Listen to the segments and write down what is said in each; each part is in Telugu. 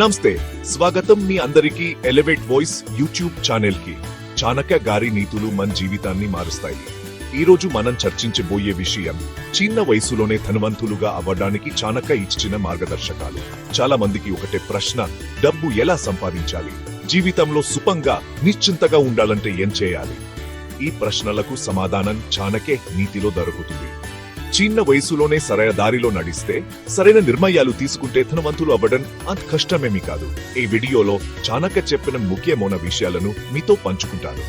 నమస్తే స్వాగతం మీ అందరికీ ఎలివేట్ వాయిస్ యూట్యూబ్ ఛానల్కి చాణక్య గారి నీతులు మన జీవితాన్ని మారుస్తాయి. ఈ రోజు మనం చర్చించబోయే విషయం చిన్న వయసులోనే ధనవంతులుగా అవ్వడానికి చాణక్య ఇచ్చిన మార్గదర్శకాలు. చాలా మందికి ఒకటే ప్రశ్న డబ్బు ఎలా సంపాదించాలి? జీవితంలో సుఖంగా నిశ్చింతగా ఉండాలంటే ఏం చేయాలి? ఈ ప్రశ్నలకు సమాధానం చాణక్య నీతిలో దొరుకుతుంది. చిన్న వయసులోనే సరైన దారిలో నడిస్తే సరైన నిర్ణయాలు తీసుకుంటే ధనవంతులు అవ్వడం అంత కష్టమేమీ కాదు. ఈ వీడియోలో చాణక్య చెప్పిన ముఖ్యమైన విషయాలను మీతో పంచుకుంటాను.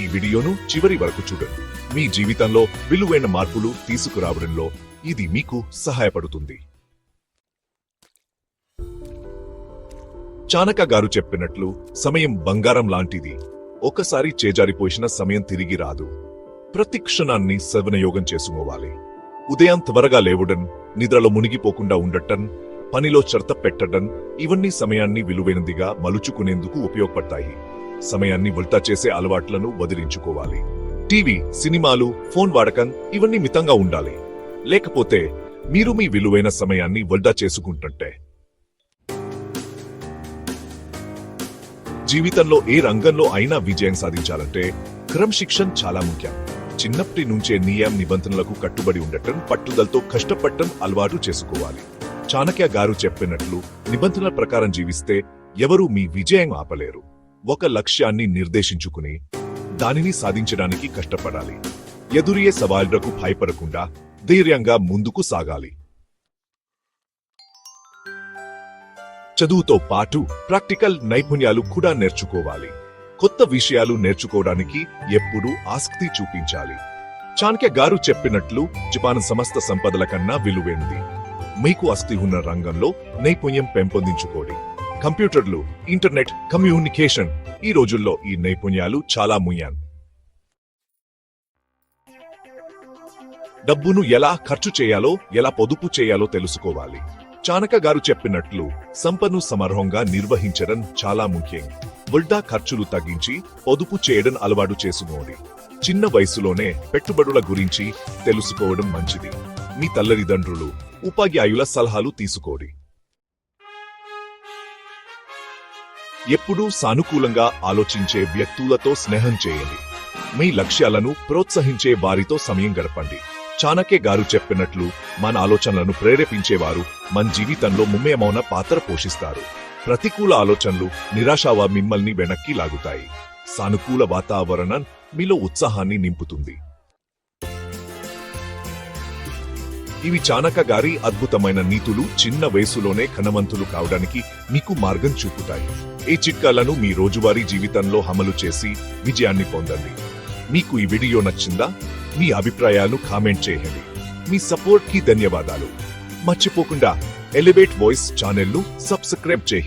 ఈ వీడియోను చివరి వరకు చూడండి. మీ జీవితంలో విలువైన మార్పులు తీసుకురావడంలో ఇది మీకు సహాయపడుతుంది. చాణక గారు చెప్పినట్లు సమయం బంగారం లాంటిది. ఒకసారి చేజారిపోసిన సమయం తిరిగి రాదు. ప్రతి క్షణాన్ని సద్వినియోగం చేసుకోవాలి. ఉదయం త్వరగా లేవడం నిద్రలో మునిగిపోకుండా ఉండటం పనిలో చెరత పెట్టడం ఇవన్నీ సమయాన్ని విలువైనదిగా మలుచుకునేందుకు ఉపయోగపడతాయి. సమయాన్ని వృధా చేసే అలవాట్లను వదిలించుకోవాలి. టీవీ సినిమాలు ఫోన్ వాడకం ఇవన్నీ మితంగా ఉండాలి. లేకపోతే మీరు మీ విలువైన సమయాన్ని వృధా చేసుకుంటుంటే. జీవితంలో ఏ రంగంలో అయినా విజయం సాధించాలంటే క్రమశిక్షణ చాలా ముఖ్యం. చిన్నప్పటి నుంచే నియమ నిబంధనలకు కట్టుబడి ఉండటం పట్టుదలతో కష్టపడటం అలవాటు చేసుకోవాలి. చాణక్య గారు చెప్పినట్లు నిబంధనల ప్రకారం జీవిస్తే ఎవరూ మీ విజయం ఆపలేరు. ఒక లక్ష్యాన్ని నిర్దేశించుకుని దానిని సాధించడానికి కష్టపడాలి. ఎదురయ్యే సవాళ్ళకు భయపడకుండా ధైర్యంగా ముందుకు సాగాలి. చదువుతో పాటు ప్రాక్టికల్ నైపుణ్యాలు కూడా నేర్చుకోవాలి. కొత్త విషయాలు నేర్చుకోవడానికి ఎప్పుడూ ఆసక్తి చూపించాలి. చాణక్య గారు చెప్పినట్లు జపాన్ సమస్త సంపదల కన్నా విలువైనది. మీకు ఆస్తి ఉన్న రంగంలో నైపుణ్యం పెంపొందించుకోండి. కంప్యూటర్లు ఇంటర్నెట్ కమ్యూనికేషన్ ఈ రోజుల్లో ఈ నైపుణ్యాలు చాలా ముయ్యాన్. డబ్బును ఎలా ఖర్చు చేయాలో ఎలా పొదుపు చేయాలో తెలుసుకోవాలి. చాణక గారు చెప్పినట్లు సంపన్ను సమర్హంగా నిర్వహించడం చాలా ముఖ్యం. వృద్ధా ఖర్చులు తగ్గించి పొదుపు చేయడం అలవాటు చేసుకోండి చిన్న వయసులోనే పెట్టుబడుల గురించి తెలుసుకోవడం మంచిది. మీ తల్లిదండ్రులు ఉపాధ్యాయుల సలహాలు తీసుకోండి. ఎప్పుడూ సానుకూలంగా ఆలోచించే వ్యక్తులతో స్నేహం చేయండి. మీ లక్ష్యాలను ప్రోత్సహించే వారితో సమయం గడపండి. చాణక్య గారు చెప్పినట్లు మన ఆలోచనలను ప్రేరేపించేవారు మన జీవితంలో ముమ్మేమౌన పాత్ర పోషిస్తారు. ప్రతికూల ఆలోచనలు నిరాశావ మిమ్మల్ని వెనక్కి లాగుతాయి. సానుకూల వాతావరణం మీలో ఉత్సాహాన్ని నింపుతుంది. ఇవి చాణక గారి అద్భుతమైన నీతులు చిన్న వయసులోనే ఘనవంతులు కావడానికి మీకు మార్గం చూపుతాయి. ఈ చిట్కాలను మీ రోజువారీ జీవితంలో అమలు చేసి విజయాన్ని పొందండి. మీకు ఈ వీడియో నచ్చిందా? మీ అభిప్రాయాలు కామెంట్ చేయండి. మీ సపోర్ట్కి ధన్యవాదాలు. మర్చిపోకుండా ఎలివేట్ వాయిస్ ఛానల్ను సబ్స్క్రైబ్ చేయండి.